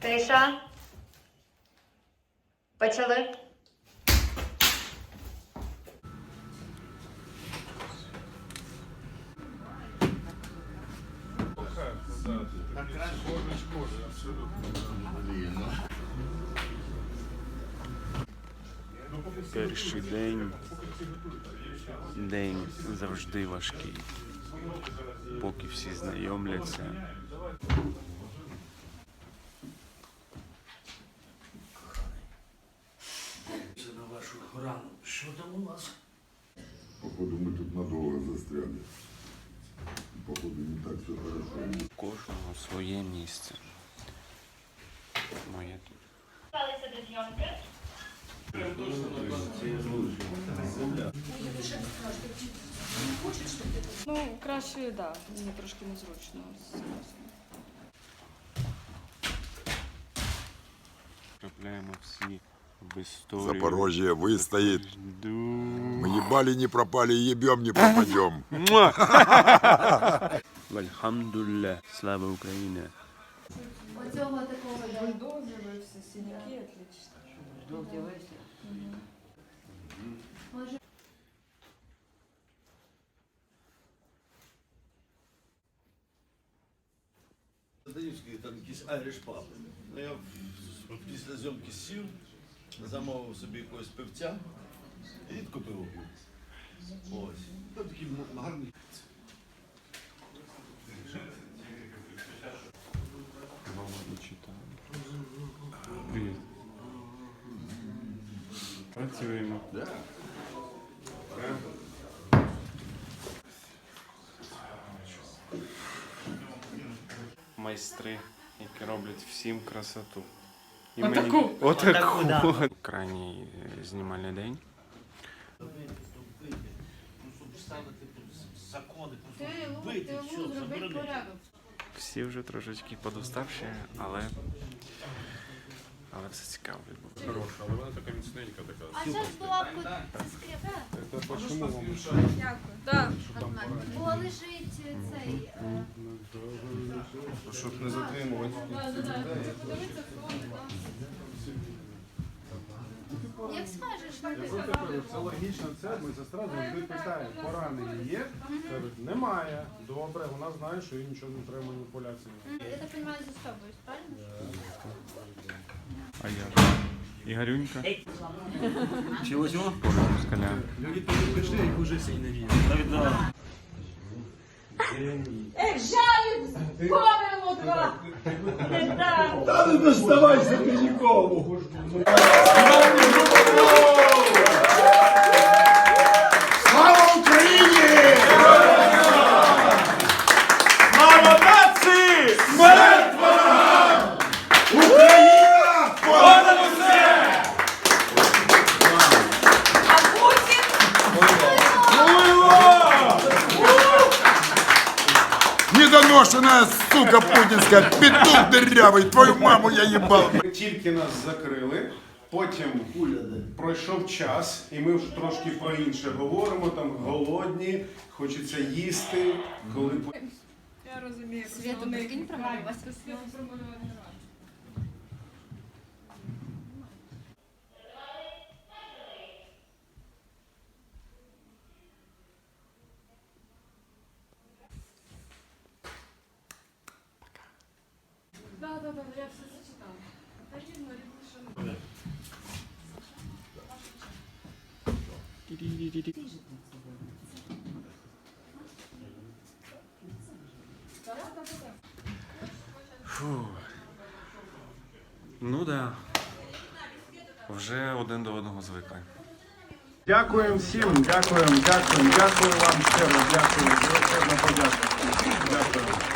Тиша. Почали. Перший день. День завжди важкий. Поки всі знайомляться. Це на вашу рану. Що там у вас? Походу мы тут надолго застряли. Походу не так все хорошо. У кожного своє місце. Моє тут. Ну, краще, так, да, мені трошки незручно. согласна. Трапляємо всі в історію. Запорожье выстоит. Жду. Мы ебали не пропали, ебем не пропадем. Альхамдулля. Слава Україні. Оцього такого Бульдог з'явився, синяки, отлично. Данівський там якийсь Irish паб. Ну, я після зйомки сів, замовив собі якогось пивця і таку пиво. Ось. Там такий гарний. Працюємо. Майстри, які роблять всім красоту. І Отаку. Отаку. Крайній е, знімальний день. Ти порядок. Всі вже трошечки подуставші, але. Але все цікаво відбувається. Хороша, але вона така міцненька така. А це ж була це скрипка. Це почому вам? Дякую. Да. Бо лежить цей. е, Щоб не затримувати. Як скажеш, Це логічно, це медсестра завжди питає, поранення є? Кажуть, немає. Добре, вона знає, що їй нічого не треба маніпуляції. я так розумію, застосовуєш, правильно? А я. Ігорюнька. Чого-чого? Скаля. Люди пішли, як уже сильно вірять. Так, да. Та не доставайся ти нікому! Недоношенная сука путинская, петух дырявый, твою маму я ебал. Тільки нас закрили, потім пройшов час, і ми вже трошки про інше говоримо. Там голодні, хочеться їсти. Коли Я розумію. Світу, прикинь, промалювати. Я все зачитала. Рівно, рівно, Фу. Ну да. Вже один до одного звикли. Дякуємо всім, дякуємо, дякуємо, дякую вам щиро, дякую. Дякую.